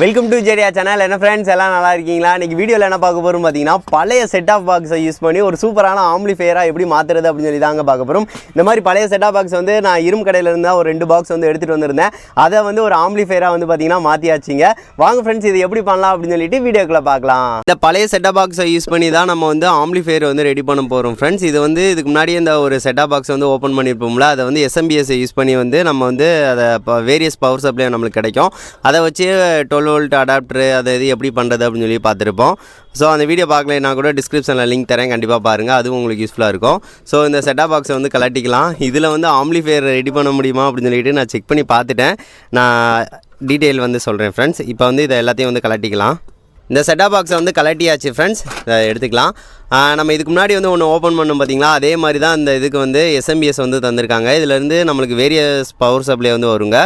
Welcome to Jeriah channel என்ன friends எல்லாம் நல்லா இருக்கீங்களா? இன்னைக்கு வீடியோவில் என்ன பார்க்க போகிறோம் பார்த்தீங்கன்னா பழைய செட் ஆஃப் பாக்ஸை யூஸ் பண்ணி ஒரு சூப்பரான ஆம்ப்ளிஃபையராக எப்படி மாற்றுறது அப்படின்னு சொல்லி தாங்க பார்க்க போகிறோம் இந்த மாதிரி பழைய செட் ஆஃப் பாக்ஸ் வந்து நான் இரும்பு கடையில் இருந்தால் ஒரு ரெண்டு பாக்ஸ் வந்து எடுத்துகிட்டு வந்திருந்தேன். அதை வந்து ஒரு ஆம்ப்ளிஃபையராக வந்து பார்த்தீங்கன்னா மாற்றியாச்சுங்க வாங்க ஃப்ரெண்ட்ஸ் இது எப்படி பண்ணலாம் அப்படின்னு சொல்லிட்டு வீடியோக்குள்ளே பார்க்கலாம். இந்த பழைய செட் ஆஃப் பாக்ஸை யூஸ் பண்ணி தான் நம்ம வந்து ஆம்ப்ளிஃபையர் வந்து ரெடி பண்ண போகிறோம் ஃப்ரெண்ட்ஸ் இது வந்து இதுக்கு முன்னாடி இந்த ஒரு செட் ஆஃப் பாக்ஸ் வந்து ஓப்பன் பண்ணியிருப்போம்ல அதை வந்து எஸ்எம்பிஎஸ் யூஸ் பண்ணி வந்து நம்ம வந்து அதை வேரியஸ் பவர் சப்ளை நம்மளுக்கு கிடைக்கும். அதை வச்சு டுவெல் வோல்ட் அடாப்டரு அதை இது எப்படி பண்ணுறது அப்படின்னு சொல்லி பார்த்துருப்போம். ஸோ அந்த வீடியோ பார்க்கலைன்னா கூட டிஸ்கிரிப்ஷனில் லிங்க் தரேன். கண்டிப்பாக பாருங்கள் அதுவும் உங்களுக்கு யூஸ்ஃபுல்லாக இருக்கும். ஸோ இந்த செட்டாப் பாக்ஸை வந்து கலட்டிக்கலாம் இதில் வந்து ஆம்ப்ளிஃபையர் ரெடி பண்ண முடியுமா அப்படின்னு சொல்லிட்டு நான் செக் பண்ணி பார்த்துட்டேன். நான் டீட்டெயில் வந்து சொல்கிறேன் ஃப்ரெண்ட்ஸ் இப்போ வந்து இதை எல்லாத்தையும் வந்து கலட்டிக்கலாம் இந்த செட்டாப் பாக்ஸை வந்து கலட்டியாச்சு ஃப்ரெண்ட்ஸ் எடுத்துக்கலாம். நம்ம இதுக்கு முன்னாடி வந்து ஒன்று ஓப்பன் பண்ணோம் பார்த்தீங்களா அதே மாதிரி தான் அந்த இதுக்கு வந்து எஸ்எம்பிஎஸ் வந்து தந்திருக்காங்க. இதுலேருந்து நம்மளுக்கு வேரியஸ் பவர் சப்ளை வந்து வருங்க.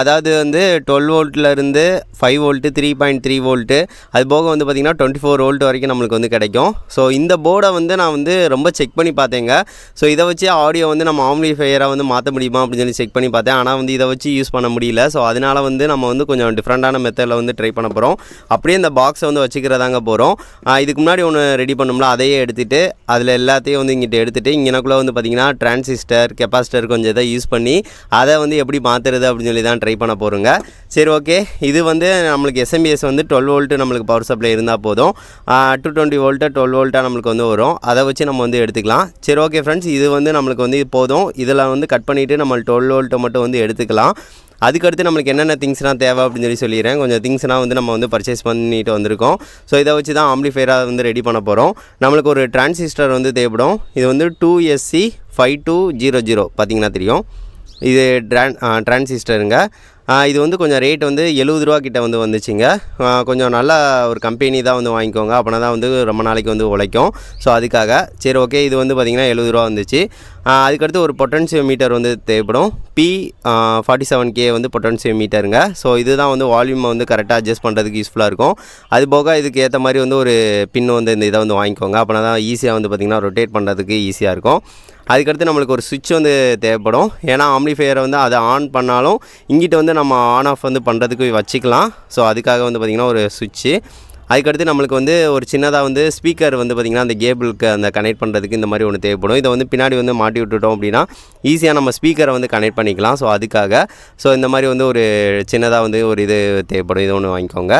அதாவது வந்து twelve வோல்ட்லேருந்து five volt three point three volt அது போக வந்து பார்த்திங்கன்னா டுவெண்ட்டி ஃபோர் வோல்ட் வரைக்கும் நம்மளுக்கு வந்து கிடைக்கும். ஸோ இந்த போர்டை வந்து நான் வந்து ரொம்ப செக் பண்ணி பார்த்தேங்க. ஸோ இதை வச்சு ஆடியோ வந்து நம்ம ஆம்லிஃபையராக வந்து மாற்ற முடியுமா அப்படின்னு சொல்லி செக் பண்ணி பார்த்தேன். ஆனால் வந்து இதை வச்சு யூஸ் பண்ண முடியல. ஸோ அதனால் வந்து நம்ம வந்து கொஞ்சம் டிஃப்ரெண்ட்டான மெத்தடில் வந்து ட்ரை பண்ண போகிறோம் அப்படியே இந்த பாக்ஸை வந்து வச்சுக்கிறதாங்க போகிறோம் இதுக்கு முன்னாடி ஒன்று ரெடி பண்ணோம்ல அதையே எடுத்துகிட்டு அதில் எல்லாத்தையும் வந்து இங்கிட்ட எடுத்துகிட்டு இங்கனக்குள்ளே வந்து பார்த்திங்கன்னா டிரான்சிஸ்டர் கெப்பாசிட்டர் கொஞ்சம் இதை யூஸ் பண்ணி அதை வந்து எப்படி மாற்றுறது அப்படின்னு சொல்லி தான் ட்ரை பண்ண போகிறோங்க சரி ஓகே இது வந்து நம்மளுக்கு எஸ்எம்பிஎஸ் வந்து டுவெல் வோல்ட்டு நம்மளுக்கு பவர் சப்ளை இருந்தால் போதும். டூ டுவெண்ட்டி வோல்ட்டு டுவெல் வோல்ட்டாக நம்மளுக்கு வந்து வரும். அதை வச்சு நம்ம வந்து எடுத்துக்கலாம். சரி ஓகே ஃப்ரெண்ட்ஸ் இது வந்து நம்மளுக்கு வந்து போதும். இதில் வந்து கட் பண்ணிவிட்டு நம்ம டுவெல் வோல்ட்டை மட்டும் வந்து எடுத்துக்கலாம். அதுக்கடுத்து நம்மளுக்கு என்னென்ன திங்ஸ்லாம் தேவை அப்படின்னு சொல்லி சொல்லிடுறேன். கொஞ்சம் திங்ஸ்லாம் வந்து நம்ம வந்து பர்ச்சேஸ் பண்ணிட்டு வந்திருக்கோம். ஸோ இதை வச்சு தான் ஆம்ப்ளிஃபையராக வந்து ரெடி பண்ண போகிறோம் நம்மளுக்கு ஒரு டிரான்சிஸ்டர் வந்து தேவைப்படும். இது வந்து two SC five two zero zero பார்த்தீங்கன்னா தெரியும். இது ட்ரான் டிரான்சிஸ்டருங்க இது வந்து கொஞ்சம் ரேட் வந்து எழுபது ரூபா கிட்ட வந்து வந்துச்சுங்க. கொஞ்சம் நல்ல ஒரு கம்பெனி தான் வந்து வாங்கிக்கோங்க. அப்படின்னா தான் வந்து ரொம்ப நாளைக்கு வந்து உழைக்கும். ஸோ அதுக்காக சரி ஓகே இது வந்து பார்த்திங்கன்னா எழுபது ரூபா வந்துச்சு. அதுக்கடுத்து ஒரு பொட்டன்சியோ மீட்டர் வந்து தேவைப்படும். பி ஃபார்ட்டி செவன் கே வந்து பொட்டன்சியோ மீட்டருங்க ஸோ இதுதான் வந்து வால்யூமை வந்து கரெக்டாக அட்ஜஸ்ட் பண்ணுறதுக்கு யூஸ்ஃபுல்லாக இருக்கும். அது போக இதுக்கு ஏற்ற மாதிரி வந்து ஒரு பின் வந்து இந்த இதை வந்து வாங்கிக்கோங்க. அப்படின்னா தான் ஈஸியாக வந்து பார்த்திங்கன்னா ரொட்டேட் பண்ணுறதுக்கு ஈஸியாக இருக்கும். அதுக்கடுத்து நம்மளுக்கு ஒரு சுவிட்ச் வந்து தேவைப்படும். ஏன்னா ஆம்ப்ளிஃபையரை வந்து அதை ஆன் பண்ணாலும் இங்கிட்ட வந்து நம்ம ஆன் ஆஃப் வந்து பண்ணுறதுக்கு வச்சுக்கலாம். ஸோ அதுக்காக வந்து பார்த்திங்கன்னா ஒரு சுவிட்சு அதுக்கடுத்து நம்மளுக்கு வந்து ஒரு சின்னதாக வந்து ஸ்பீக்கர் வந்து பார்த்திங்கன்னா அந்த கேபிளுக்கு அந்த கனெக்ட் பண்ணுறதுக்கு இந்த மாதிரி ஒன்று தேவைப்படும். இதை வந்து பின்னாடி வந்து மாட்டி விட்டுட்டோம் அப்படின்னா ஈஸியாக நம்ம ஸ்பீக்கரை வந்து கனெக்ட் பண்ணிக்கலாம். ஸோ அதுக்காக ஸோ இந்த மாதிரி வந்து ஒரு சின்னதாக வந்து ஒரு இது தேவைப்படும். இது ஒன்று வாங்கிக்கோங்க.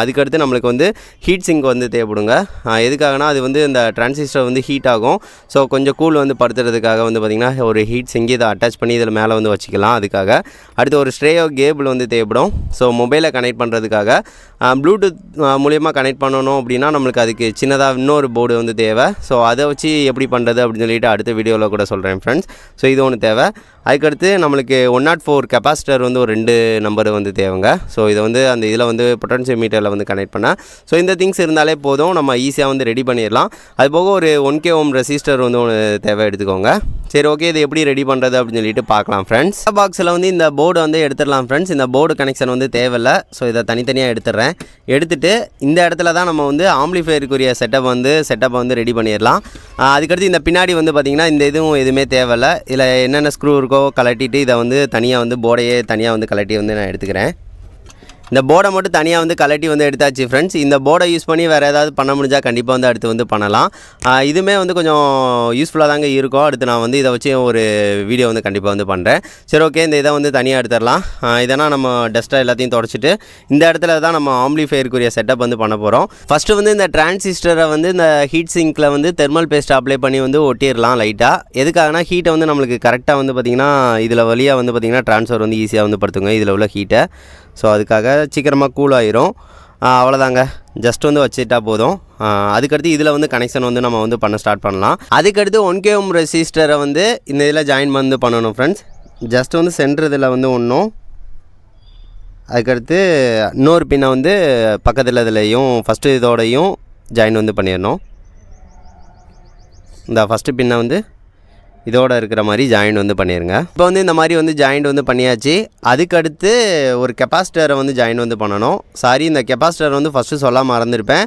அதுக்கடுத்து நம்மளுக்கு வந்து ஹீட் சிங்க் வந்து தேவைப்படுங்க. எதுக்காகனா அது வந்து இந்த டிரான்சிஸ்டர் வந்து ஹீட் ஆகும். ஸோ கொஞ்சம் கூல் வந்து படுத்துறதுக்காக வந்து பார்த்திங்கன்னா ஒரு ஹீட் சிங்க் இதை அட்டாச் பண்ணி இதில் மேலே வந்து வச்சுக்கலாம். அதுக்காக அடுத்து ஒரு ஸ்ட்ரேயோ கேபிள் வந்து தேவைப்படும். ஸோ மொபைலை கனெக்ட் பண்ணுறதுக்காக ப்ளூடூத் மூலியமாக கனெக்ட் பண்ணணும் அப்படின்னா நம்மளுக்கு அதுக்கு சின்னதாக இன்னொரு போர்டு வந்து தேவை. ஸோ அதை வச்சு எப்படி பண்ணுறது அப்படின்னு சொல்லிட்டு அடுத்த வீடியோவில் கூட சொல்கிறேன் ஃப்ரெண்ட்ஸ் ஸோ இது ஒன்று தேவை. அதுக்கடுத்து நம்மளுக்கு ஒன் நாட் ஃபோர் கெப்பாசிட்டர் வந்து ஒரு ரெண்டு நம்பர் வந்து தேவைங்க. ஸோ இதை வந்து அந்த இதில் வந்து பொட்டன்ஷியல் மீட்டரில் வந்து கனெக்ட் பண்ண. ஸோ இந்த திங்ஸ் இருந்தாலே போதும். நம்ம ஈஸியாக வந்து ரெடி பண்ணிடலாம். அது போக ஒரு ஒன் கே ஓம் ரெசிஸ்டர் வந்து ஒன்று தேவை எடுத்துக்கோங்க. சரி ஓகே இது எப்படி ரெடி பண்ணுறது அப்படின்னு சொல்லிட்டு பார்க்கலாம் ஃப்ரெண்ட்ஸ் பாக்ஸில் வந்து இந்த போர்டு வந்து எடுத்துடலாம் ஃப்ரெண்ட்ஸ் இந்த போர்டு கனெக்ஷன் வந்து தேவையில்ல. ஸோ இதை தனித்தனியாக எடுத்துடுறேன். எடுத்துட்டு இந்த இடத்துல தான் நம்ம வந்து ஆம்ப்ளிஃபையருக்குரிய செட்டப் வந்து செட்டப்பை வந்து ரெடி பண்ணிடலாம். அதுக்கடுத்து இந்த பின்னாடி வந்து பார்த்திங்கன்னா இந்த இதுவும் எதுவுமே தேவையில்லை. இதில் என்னென்ன ஸ்க்ரூ இருக்கோ கலட்டிட்டு இதை வந்து தனியாக வந்து போர்டையே தனியாக வந்து கலட்டி வந்து நான் எடுத்துக்கிறேன். இந்த போர்டை மட்டும் தனியாக வந்து கலட்டி வந்து எடுத்தாச்சு ஃப்ரெண்ட்ஸ் இந்த போர்டை யூஸ் பண்ணி வேறு ஏதாவது பண்ண முடிஞ்சால் கண்டிப்பாக வந்து அடுத்து வந்து பண்ணலாம். இதுவுமே வந்து கொஞ்சம் யூஸ்ஃபுல்லாக தாங்க இருக்கும். அடுத்து நான் வந்து இதை வச்சு ஒரு வீடியோ வந்து கண்டிப்பாக வந்து பண்ணுறேன் சரி ஓகே இந்த இதை வந்து தனியாக எடுத்துடலாம். இதெல்லாம் நம்ம டஸ்ட்டாக எல்லாத்தையும் தொடச்சிட்டு இந்த இடத்துல தான் நம்ம ஆம்ப்ளிஃபையருக்குரிய செட்டப் வந்து பண்ண போகிறோம் ஃபஸ்ட்டு வந்து இந்த டிரான்சிஸ்டரை வந்து இந்த ஹீட் சிங்கில் வந்து தெர்மல் பேஸ்ட் அப்ளை பண்ணி வந்து ஒட்டிடலாம் லைட்டாக எதுக்காகனா ஹீட்டை வந்து நம்மளுக்கு கரெக்டாக வந்து பார்த்திங்கன்னா இதில் வழியாக வந்து பார்த்திங்கன்னா ட்ரான்ஸ்ஃபர் வந்து ஈஸியாக வந்து படுத்துங்க. இதில் உள்ள ஹீட்டை ஸோ அதுக்காக சீக்கிரமாக கூல் ஆயிரும். அவ்வளோதாங்க ஜஸ்ட் வந்து வச்சுட்டா போதும். அதுக்கடுத்து இதில் வந்து கனெக்ஷன் வந்து நம்ம வந்து பண்ண ஸ்டார்ட் பண்ணலாம். அதுக்கடுத்து ஒன் கே ஓம் ரெசிஸ்டரை வந்து இந்த இதில் ஜாயின் வந்து பண்ணணும் ஃப்ரெண்ட்ஸ் ஜஸ்ட் வந்து சென்றதில் இதில் வந்து ஒன்றும் அதுக்கடுத்து இன்னொரு பின்னை வந்து பக்கத்தில் இதுலேயும் ஃபஸ்ட்டு இதோடையும் ஜாயின் வந்து பண்ணிடணும். இந்த ஃபஸ்ட்டு பின்னை வந்து இதோட இருக்கிற மாதிரி ஜாயின் வந்து பண்ணிடுங்க இப்போ வந்து இந்த மாதிரி வந்து ஜாயிண்ட் வந்து பண்ணியாச்சு. அதுக்கடுத்து ஒரு கெப்பாசிட்டரை வந்து ஜாயின் வந்து பண்ணணும். சாரி இந்த கெப்பாசிட்டர் வந்து ஃபஸ்ட்டு சொல்ல மறந்துருப்பேன்.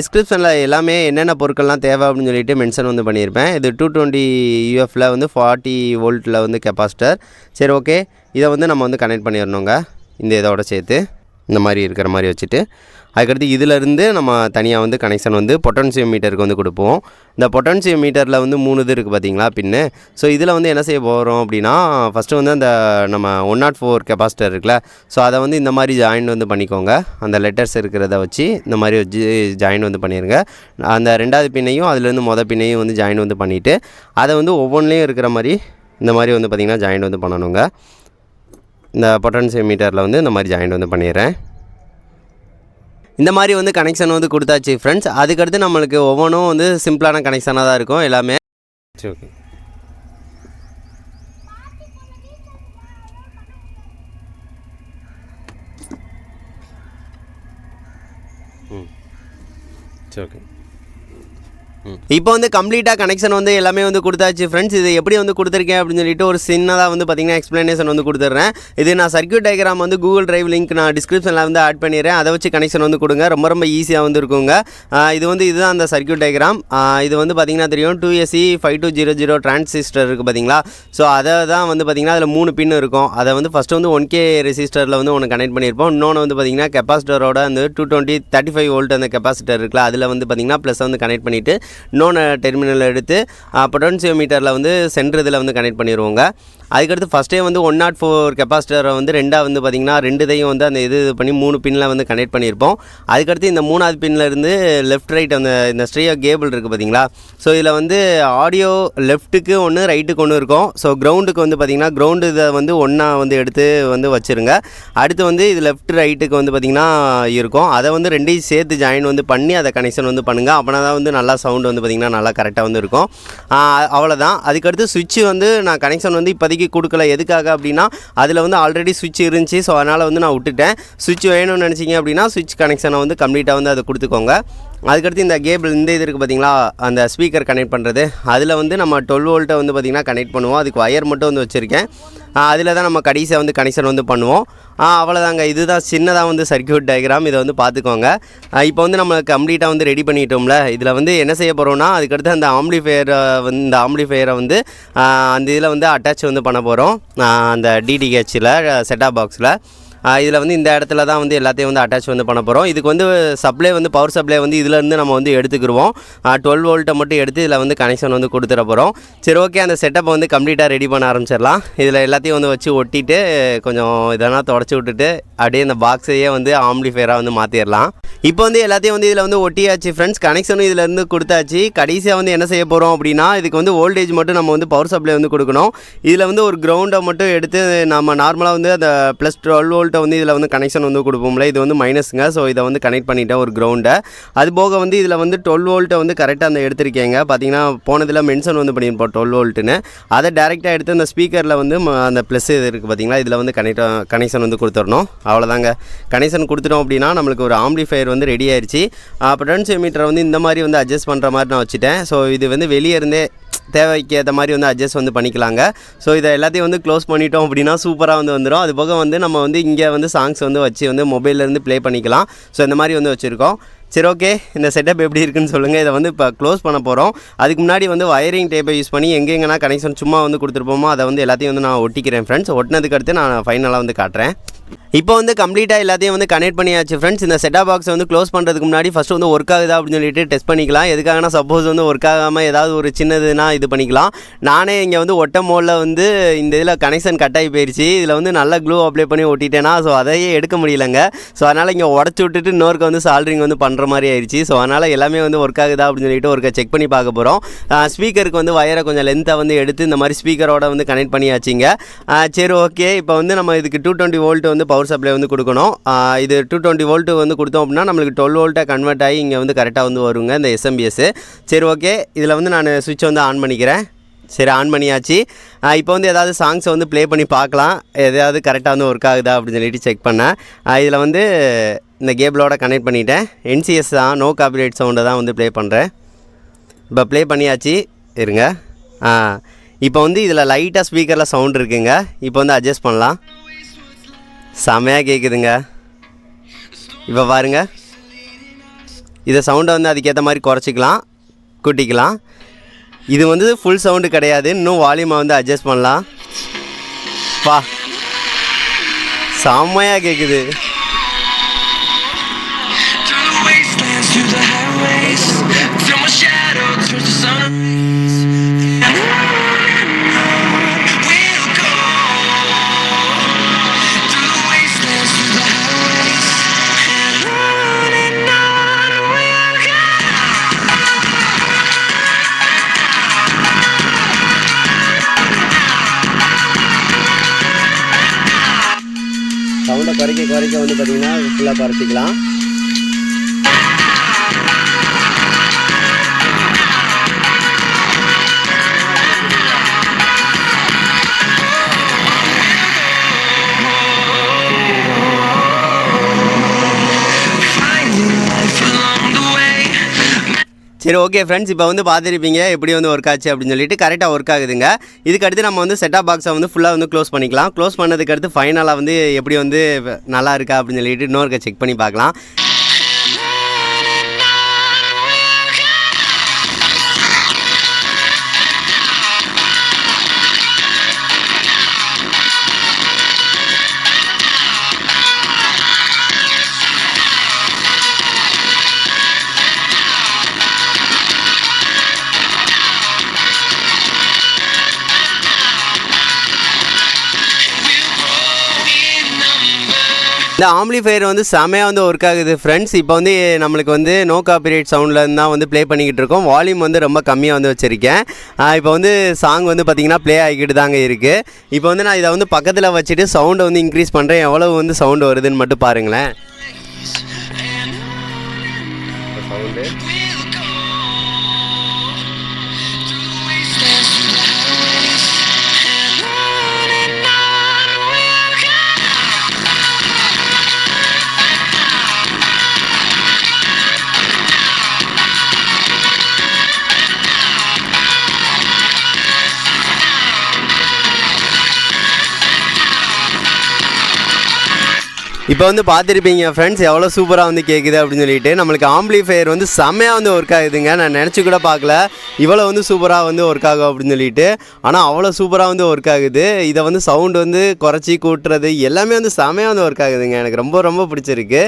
டிஸ்கிரிப்ஷனில் எல்லாமே என்னென்ன பொருட்கள்லாம் தேவை அப்படின்னு சொல்லிட்டு மென்ஷன் வந்து பண்ணியிருப்பேன் இது டூ டுவெண்ட்டி யூஎஃப்பில் வந்து ஃபார்ட்டி வோல்ட்டில் வந்து கெப்பாசிட்டர் சரி ஓகே இதை வந்து நம்ம வந்து கனெக்ட் பண்ணிடணுங்க. இந்த இதோட சேர்த்து. இந்த மாதிரி இருக்கிற மாதிரி வச்சுட்டு அதுக்கடுத்து இதிலேருந்து நம்ம தனியாக வந்து கனெக்ஷன் வந்து பொட்டன்சியம் மீட்டருக்கு வந்து கொடுப்போம். இந்த பொட்டன்சியம் மீட்டரில் வந்து மூணு இது இருக்குது பார்த்தீங்களா பின்னு. ஸோ இதில் வந்து என்ன செய்ய போகிறோம் அப்படின்னா ஃபஸ்ட்டு வந்து அந்த நம்ம ஒன் நாட் ஃபோர் கெப்பாசிட்டர் இருக்குல்ல ஸோ அதை வந்து இந்த மாதிரி ஜாயின் வந்து பண்ணிக்கோங்க. அந்த லெட்டர்ஸ் இருக்கிறத வச்சு இந்த மாதிரி வச்சு ஜாயின் வந்து பண்ணிடுங்க அந்த ரெண்டாவது பின்னையும் அதுலேருந்து மொதல் பின்னையும் வந்து ஜாயின் வந்து பண்ணிவிட்டு அதை வந்து ஒவ்வொன்றிலையும் இருக்கிற மாதிரி இந்த மாதிரி வந்து பார்த்திங்கன்னா ஜாயின் வந்து பண்ணணுங்க. இந்த பொட்டன்சியம் மீட்டரில் வந்து இந்த மாதிரி ஜாயிண்ட் வந்து பண்ணிடுறேன். இந்த மாதிரி வந்து கனெக்ஷன் வந்து கொடுத்தாச்சு ஃப்ரெண்ட்ஸ் அதுக்கடுத்து நம்மளுக்கு ஒவ்வொன்றும் வந்து சிம்பிளான கனெக்ஷனாக தான் இருக்கும் எல்லாமே. சரி ஓகே ம். சரி ஓகே இப்போ வந்து கம்ப்ளீட்டாக கனெக்ஷன் வந்து எல்லாமே வந்து கொடுத்தாச்சு. ஃப்ரெண்ட்ஸ் இது எப்படி வந்து கொடுத்துருக்கேன் அப்படின்னு சொல்லிட்டு ஒரு சின்னதாக வந்து பார்த்தீங்கன்னா எக்ஸ்ப்ளனேஷன் வந்து கொடுத்துட்றேன். இது நான் சர்க்கியூட் டயக்ராம் வந்து கூகுள் டிரைவ் லிங்க் நான் டிஸ்கிரிப்ஷனில் வந்து ஆட் பண்ணிடுறேன். அதை வச்சு கனெக்ஷன் வந்து கொடுங்க. ரொம்ப ரொம்ப ஈஸியாக வந்து இருக்குங்க. இது வந்து இதுதான் அந்த சர்க்கியூட் டயக்ராம் இது வந்து பார்த்தீங்கன்னா தெரியும். Two SC five two zero zero transistor இருக்குது பார்த்தீங்களா ஸோ அதை தான் வந்து பார்த்தீங்கன்னா அதில் மூணு பின் இருக்கும். அதை வந்து ஃபஸ்ட்டு வந்து ஒன் கே ரெசிஸ்டரில் வந்து ஒன்று கனெக்ட் பண்ணியிருப்போம். இன்னொன்று வந்து பார்த்தீங்கன்னா கெப்பாசிட்டரோட அந்த two twenty thirty five volt அந்த கெப்பாசிட்டர் இருக்குல்ல அதில் வந்து பார்த்தீங்கன்னா ப்ளஸ் வந்து கனெக்ட் பண்ணிவிட்டு இன்னொன்று டெர்மினல் எடுத்து பொட்டன்சியோ மீட்டரில் வந்து சென்டர் இதில் வந்து கனெக்ட் பண்ணிடுவோங்க அதுக்கடுத்து ஃபஸ்ட்டே வந்து ஒன் நாட் ஃபோர் கெப்பாசிட்டரை வந்து ரெண்டாக வந்து பார்த்திங்கன்னா ரெண்டு இதையும் வந்து அந்த இது பண்ணி மூணு பின்னில் வந்து கனெக்ட் பண்ணியிருப்போம் அதுக்கடுத்து இந்த மூணாவது பின்னில் இருந்து லெஃப்ட் ரைட் அந்த இந்த ஸ்ட்ரீயோ கேபிள் இருக்குது பார்த்தீங்களா ஸோ இதில் வந்து ஆடியோ லெஃப்ட்டுக்கு ஒன்று ரைட்டுக்கு ஒன்று இருக்கும். ஸோ கிரவுண்டுக்கு வந்து பார்த்திங்கன்னா கிரவுண்டு இதை வந்து ஒன்றா வந்து எடுத்து வந்து வச்சுருங்க. அடுத்து வந்து இது லெஃப்ட் ரைட்டுக்கு வந்து பார்த்திங்கன்னா இருக்கும். அதை வந்து ரெண்டையும் சேர்த்து ஜாயின் வந்து பண்ணி அதை கனெக்ஷன் வந்து பண்ணுங்கள் அப்படின்னா தான் வந்து நல்லா சவுண்ட் வந்து பார்த்திங்கன்னா நல்லா கரெக்டாக வந்து இருக்கும். அவ்வளோதான் அதுக்கடுத்து சுவிட்சு வந்து நான் கனெக்ஷன் வந்து இப்போதைக்கு கொடுக்கல. எதுக்காக அப்படின்னா அதில் வந்து ஆல்ரெடி சுவிட்ச் இருந்துச்சு. ஸோ அதனால் வந்து நான் விட்டுட்டேன். சுவிட்ச் வேணும்னு நினச்சிங்க அப்படின்னா சுவிட்ச் கனெக்ஷனை வந்து கம்ப்ளீட்டாக வந்து அதை கொடுத்துக்கோங்க. அதுக்கடுத்து இந்த கேபிள் இந்த இது இருக்குது பார்த்தீங்களா அந்த ஸ்பீக்கர் கனெக்ட் பண்ணுறது அதில் வந்து நம்ம டுவெல் வோல்ட்டை வந்து பார்த்திங்கன்னா கனெக்ட் பண்ணுவோம். அதுக்கு ஒயர் மட்டும் வந்து வச்சுருக்கேன். அதில் தான் நம்ம கடைசியாக வந்து கனெக்ஷன் வந்து பண்ணுவோம். அவ்வளோதாங்க இதுதான் சின்னதாக வந்து சர்க்யூட் டயக்ராம் இதை வந்து பார்த்துக்கோங்க. இப்போ வந்து நம்ம கம்ப்ளீட்டாக வந்து ரெடி பண்ணிட்டோம்ல. இதில் வந்து என்ன செய்ய போகிறோம்னா அதுக்கடுத்து அந்த ஆம்ப்ளிஃபையரை வந்து இந்த ஆம்ப்ளிஃபையரை வந்து அந்த இதில் வந்து அட்டாச் வந்து பண்ண போகிறோம் அந்த டிடிஹெச்சில் செட்டாப் பாக்ஸில் இதில் வந்து இந்த இடத்துல தான் வந்து எல்லாத்தையும் வந்து அட்டாச் வந்து பண்ண போகிறோம் இதுக்கு வந்து சப்ளை வந்து பவர் சப்ளை வந்து இதிலேருந்து நம்ம வந்து எடுத்துக்கிருவோம். டுவெல் வோல்ட்டை மட்டும் எடுத்து இதில் வந்து கனெக்ஷன் வந்து கொடுத்துட போகிறோம் சரி ஓகே அந்த செட்டப்பை வந்து கம்ப்ளீட்டாக ரெடி பண்ண ஆரம்பிச்சிடலாம். இதில் எல்லாத்தையும் வந்து வச்சு ஒட்டிட்டு கொஞ்சம் இதெல்லாம் தொடச்சி விட்டுட்டு அப்படியே இந்த பாக்ஸையே வந்து ஆம்ப்ளிஃபையராக வந்து மாற்றிடலாம் இப்போ வந்து எல்லாத்தையும் வந்து இதில் வந்து ஒட்டியாச்சு ஃப்ரெண்ட்ஸ் கனெக்ஷனும் இதில் இருந்து கொடுத்தாச்சு. கடைசியாக வந்து என்ன செய்ய போகிறோம் அப்படின்னா இதுக்கு வந்து வோல்டேஜ் மட்டும் நம்ம வந்து பவர் சப்ளை வந்து கொடுக்கணும். இதில் வந்து ஒரு கிரவுண்டை மட்டும் எடுத்து நம்ம நார்மலாக வந்து அந்த ப்ளஸ் டுவெல் வோல்ட்டை வந்து இதில் வந்து கனெக்ஷன் வந்து கொடுப்போம்ல. இது வந்து மைனஸுங்க ஸோ இதை வந்து கனெக்ட் பண்ணிட்டேன் ஒரு கிரவுண்டை அது போக வந்து இதில் வந்து டுவெல் வோல்ட்டை வந்து கரெக்டாக அந்த எடுத்திருக்கேங்க. பார்த்தீங்கன்னா போனதில் மென்ஷன் வந்து பண்ணியிருப்போம் டுவெல் வோல்ட்டுன்னு அதை டேரெக்டாக எடுத்து அந்த ஸ்பீக்கரில் வந்து ம- அந்த ப்ளஸ் இது இருக்குது பார்த்தீங்களா இதில் வந்து கனெக்ட் கனெக்ஷன் வந்து கொடுத்துடணும். அவ்வளோதாங்க கனெக்ஷன் கொடுத்துட்டோம் அப்படின்னா நம்மளுக்கு ஒரு ஆம்ப்ளிஃபையர் வந்து ரெடி ஆயிடுச்சு பொட்டன்சியோ மீட்டரை வந்து இந்த மாதிரி வந்து அட்ஜஸ்ட் பண்ணுற மாதிரி நான் வச்சுட்டேன். ஸோ இது வந்து வெளியே இருந்தே தேவைக்கு ஏற்ற மாதிரி வந்து அட்ஜஸ்ட் வந்து பண்ணிக்கலாங்க. ஸோ இதை எல்லாத்தையும் வந்து க்ளோஸ் பண்ணிட்டோம் அப்படின்னா சூப்பராக வந்து வந்துடும் அது போக வந்து நம்ம வந்து இங்கே வந்து சாங்ஸ் வந்து வச்சு வந்து மொபைல்லேருந்து ப்ளே பண்ணிக்கலாம். ஸோ இந்த மாதிரி வந்து வச்சுருக்கோம். சரி ஓகே இந்த செட்டப் எப்படி இருக்குன்னு சொல்லுங்கள் இதை வந்து இப்போ க்ளோஸ் பண்ண போகிறோம் அதுக்கு முன்னாடி வந்து வயரிங் டேப்பை யூஸ் பண்ணி எங்கெங்கன்னா கனெக்ஷன் சும்மா வந்து கொடுத்துருப்போமோ அதை வந்து எல்லாத்தையும் வந்து நான் ஒட்டிக்கிறேன் ஃப்ரெண்ட்ஸ் ஒட்டினதுக்கு அடுத்து நான் ஃபைனலாக வந்து காட்டுறேன். இப்போ வந்து கம்ப்ளீட்டாக எல்லாத்தையும் வந்து கனெக்ட் பண்ணியாச்சு ஃப்ரெண்ட்ஸ் இந்த செட்டா பாக்ஸை வந்து க்ளோஸ் பண்ணுறதுக்கு முன்னாடி ஃபஸ்ட்டு வந்து ஒர்க் ஆகுதா அப்படின்னு சொல்லிட்டு டெஸ்ட் பண்ணிக்கலாம். எதுக்காகனா சப்போஸ் வந்து ஒர்க் ஆகாமல் ஏதாவது ஒரு சின்னதுனா இது பண்ணிக்கலாம். நானே இங்கே வந்து ஒட்ட மோலில் வந்து இந்த இதில் கனெக்ஷன் கட் ஆகி போயிடுச்சு இதில் வந்து நல்ல க்ளூ அப்ளை பண்ணி ஒட்டிட்டேன்னா ஸோ அதையே எடுக்க முடியலங்க. ஸோ அதனால் இங்கே உடச்சி விட்டுட்டு இன்னொருக்கு வந்து சால்ட்ரிங் வந்து பண்ணுற மாதிரி ஆயிடுச்சு ஸோ அதனால் எல்லாமே வந்து ஒர்க் ஆகுதா அப்படின்னு சொல்லிட்டு ஒருக்க செக் பண்ணி பார்க்க போகிறோம் ஸ்பீக்கருக்கு வந்து வயரை கொஞ்சம் லென்த்தாக வந்து எடுத்து இந்த மாதிரி ஸ்பீக்கரோட வந்து கனெக்ட் பண்ணியாச்சுங்க. சரி ஓகே இப்போ வந்து நம்ம இதுக்கு டூ டுவெண்ட்டி வோல்ட் வந்து பவர் சப்ளை வந்து கொடுக்கணும். இது டூ டுவெண்ட்டி வோல்ட்டு வந்து கொடுத்தோம் அப்படின்னா நம்மளுக்கு டுவெல் வோல்ட்டை கன்வெர்ட் ஆகி இங்கே வந்து கரெக்டாக வந்து வருங்க இந்த எஸ்எம்பிஎஸ் சரி ஓகே இதில் வந்து நான் சுவிட்ச் வந்து ஆன் பண்ணிக்கிறேன். சரி ஆன் பண்ணியாச்சு. இப்போ வந்து ஏதாவது சாங்ஸை வந்து ப்ளே பண்ணி பார்க்கலாம். எதாவது கரெக்டாக வந்து ஒர்க் ஆகுதா அப்படின்னு சொல்லிட்டு செக் பண்ணேன். இதில் வந்து இந்த கேபிளோட கனெக்ட் பண்ணிட்டேன். என்சிஎஸ் தான் நோ காப்பிரைட் சவுண்டை தான் வந்து ப்ளே பண்ணுறேன் இப்போ ப்ளே பண்ணியாச்சு. இருங்க. ஆ இப்போ வந்து இதில் லைட்டாக ஸ்பீக்கரில் சவுண்ட் இருக்குங்க. இப்போ வந்து அட்ஜஸ்ட் பண்ணலாம். செமையாக கேட்குதுங்க இப்போ பாருங்க. இதை சவுண்டை வந்து அதுக்கேற்ற மாதிரி குறைச்சிக்கலாம். கூட்டிக்கலாம். இது வந்து ஃபுல் சவுண்டு கிடையாது. இன்னும் வால்யூமை வந்து அட்ஜஸ்ட் பண்ணலாம். பா. செம்மையாக கேட்குது to the highways Till my shadow turns to sun rays And on we'll go Through the wastelands, through the highways And on and on we'll go சவுண்டை குறைக்க குறைக்க வந்து பார்த்தீங்கன்னா ஃபுல்லாக குறைச்சிக்கலாம் சரி ஓகே ஃப்ரெண்ட்ஸ் இப்போ வந்து பார்த்துருப்பீங்க. எப்படி வந்து ஒர்க் ஆச்சு அப்படின்னு சொல்லிட்டு கரெக்டாக ஒர்க் ஆகுதுங்க. இதுக்கு அடுத்து நம்ம வந்து செட்டாப் பாக்ஸை வந்து ஃபுல்லாக வந்து க்ளோஸ் பண்ணிக்கலாம். க்ளோஸ் பண்ணதுக்கு அடுத்து ஃபைனலாக வந்து எப்படி வந்து நல்லா இருக்கா அப்படின்னு சொல்லிட்டு இன்னொருக்க செக் பண்ணி பார்க்கலாம். இந்த ஆம்ப்ளிஃபையர் வந்து செமையாக வந்து ஒர்க் ஆகுது. ஃப்ரெண்ட்ஸ் இப்போ வந்து நம்மளுக்கு வந்து நோ காப்பிரைட் சவுண்டில் தான் வந்து ப்ளே பண்ணிக்கிட்டு இருக்கோம். வால்யூம் வந்து ரொம்ப கம்மியாக வந்து வச்சுருக்கேன். இப்போ வந்து சாங் வந்து பார்த்திங்கன்னா ப்ளே ஆகிக்கிட்டு தாங்க இருக்குது இப்போ வந்து நான் இதை வந்து பக்கத்தில் வச்சுட்டு சவுண்டை வந்து இன்க்ரீஸ் பண்ணுறேன் எவ்வளோ வந்து சவுண்டு வருதுன்னு மட்டும் பாருங்களேன். சவுண்டு இப்போ வந்து பார்த்துருப்பீங்க ஃப்ரெண்ட்ஸ் எவ்வளோ சூப்பராக வந்து கேட்குது அப்படின்னு சொல்லிட்டு. நம்மளுக்கு ஆம்பிளிஃபையர் வந்து செம்மையாக வந்து ஒர்க் ஆகுதுங்க. நான் நினச்சி கூட பார்க்கல. இவ்வளோ வந்து சூப்பராக வந்து ஒர்க் ஆகும் அப்படின்னு சொல்லிட்டு. ஆனால் அவ்வளோ சூப்பராக வந்து ஒர்க் ஆகுது. இதை வந்து சவுண்ட் வந்து குறைச்சி கூட்டுறது எல்லாமே வந்து செம்மையாக வந்து ஒர்க் ஆகுதுங்க. எனக்கு ரொம்ப ரொம்ப பிடிச்சிருக்கு.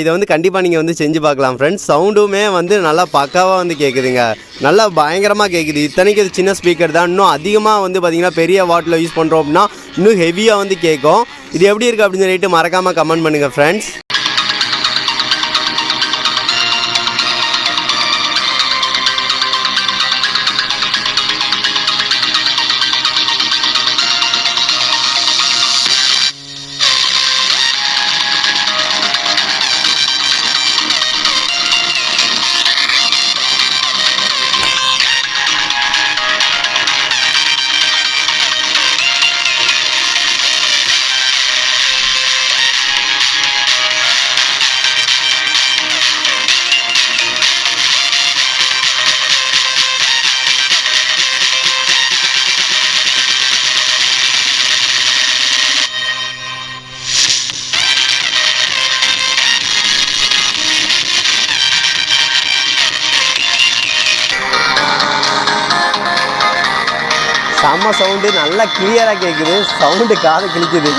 இதை வந்து கண்டிப்பாக நீங்கள் வந்து செஞ்சு பார்க்கலாம் ஃப்ரெண்ட்ஸ் சவுண்டுமே வந்து நல்லா பக்காவாக வந்து கேட்குதுங்க நல்லா பயங்கரமாக கேட்குது இத்தனைக்கு இது சின்ன ஸ்பீக்கர் தான். இன்னும் அதிகமாக வந்து பார்த்திங்கன்னா பெரிய வாட்டில் யூஸ் பண்ணுறோம் அப்படின்னா இன்னும் ஹெவியாக வந்து கேட்கும் இது எப்படி இருக்குது அப்படின்னு சொல்லிட்டு மறக்காமல் கமெண்ட் பண்ணுங்கள் ஃப்ரெண்ட்ஸ் செம்ம சவுண்டு நல்லா கிளியராக கேட்குது சவுண்டு காதை கிழிக்குது.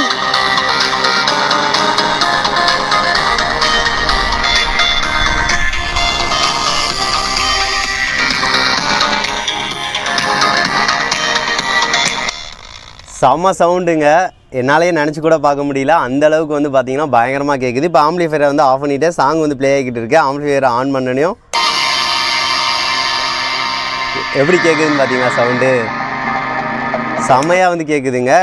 செம்ம சவுண்டுங்க. என்னாலேயே நினச்சி கூட பார்க்க முடியல. அந்த அளவுக்கு வந்து பார்த்தீங்கன்னா பயங்கரமாக கேட்குது இப்போ ஆம்லிஃபயரை வந்து ஆஃப் பண்ணிவிட்டு சாங் வந்து ப்ளே ஆகிக்கிட்டு இருக்கு. ஆம்ப்ளிஃபையரை ஆன் பண்ணனையும். எப்படி கேட்குதுன்னு பார்த்தீங்கன்னா சவுண்டு? செம்மையாக வந்து கேட்குதுங்க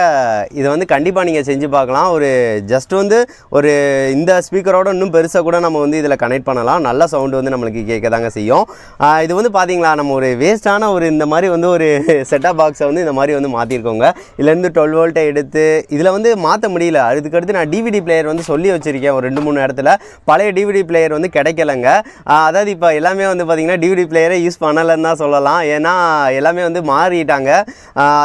இதை வந்து கண்டிப்பாக நீங்கள் செஞ்சு பார்க்கலாம். ஒரு ஜஸ்ட் வந்து ஒரு இந்த ஸ்பீக்கரோட இன்னும் பெருசாக கூட நம்ம வந்து இதில் கனெக்ட் பண்ணலாம். நல்ல சவுண்டு வந்து நம்மளுக்கு கேட்க தாங்க செய்யும் இது வந்து பார்த்தீங்களா நம்ம ஒரு வேஸ்ட்டான ஒரு இந்த மாதிரி வந்து ஒரு செட்டப் பாக்ஸை வந்து இந்த மாதிரி வந்து மாற்றிருக்கோங்க இதுலேருந்து டுவெல் வோல்ட்டை எடுத்து இதில் வந்து மாற்ற முடியல. அதுக்கடுத்து நான் டிவிடி பிளேயர் வந்து சொல்லி வச்சுருக்கேன் ஒரு ரெண்டு மூணு இடத்துல. பழைய டிவிடி பிளேயர் வந்து கிடைக்கலங்க. அதாவது இப்போ எல்லாமே வந்து பார்த்திங்கன்னா டிவிடி பிளேயரை யூஸ் பண்ணலைன்னு தான் சொல்லலாம். ஏன்னா எல்லாமே வந்து மாறிட்டாங்க.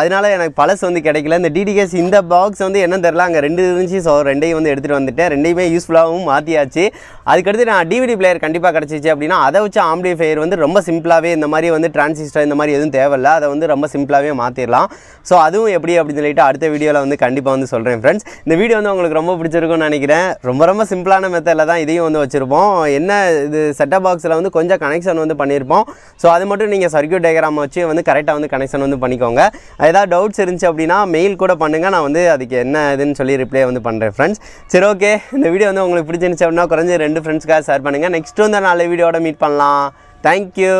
அதனால எனக்கு பழசு வந்து கிடைக்கல. இந்த டிடிகேஸ் இந்த பாக்ஸ் வந்து என்ன தெரில அங்கே ரெண்டு இருந்துச்சு. ஸோ ரெண்டையும் வந்து எடுத்துகிட்டு வந்துட்டேன். ரெண்டையுமே யூஸ்ஃபுல்லாகவும் மாற்றியாச்சு அதுக்கடுத்து நான் டிவிடி பிளேயர் கண்டிப்பாக கிடச்சிச்சு அப்படின்னா அதை வச்சு ஆம்பிளிஃபையர் வந்து ரொம்ப சிம்பிளாகவே இந்த மாதிரி வந்து டிரான்சிஸ்டர் இந்த மாதிரி எதுவும் தேவையில்ல. அதை வந்து ரொம்ப சிம்பிளாகவே மாற்றிடலாம் ஸோ அதுவும் எப்படி அப்படின்னு சொல்லிட்டு அடுத்த வீடியோவில் வந்து கண்டிப்பாக வந்து சொல்கிறேன் ஃப்ரெண்ட்ஸ் இந்த வீடியோ வந்து உங்களுக்கு ரொம்ப பிடிச்சிருக்கும்னு நினைக்கிறேன். ரொம்ப ரொம்ப சிம்பிளான மெத்தடில் தான் இதையும் வந்து வச்சுருப்போம். என்ன இது செட்டப் பாக்ஸில் வந்து கொஞ்சம் கனெக்ஷன் வந்து பண்ணியிருப்போம் ஸோ அது மட்டும் நீங்கள் சர்க்கியூட் டயக்ராம் வச்சு வந்து கரெக்டாக வந்து கனெக்ஷன் வந்து பண்ணிக்கோங்க. ஏதாவது டவுட்ஸ் இருந்துச்சு அப்படின்னா மெயில் கூட பண்ணுங்கள் நான் வந்து அதுக்கு என்ன இதுன்னு சொல்லி ரிப்ளை வந்து பண்ணுறேன் ஃப்ரெண்ட்ஸ் சரி ஓகே இந்த வீடியோ வந்து உங்களுக்கு பிடிச்சிருந்துச்சு அப்படின்னா குறைஞ்ச ரெண்டு ஃப்ரெண்ட்ஸ்க்காக ஷேர் பண்ணுங்கள் நெக்ஸ்ட் வந்து நல்ல வீடியோட மீட் பண்ணலாம். தேங்க்யூ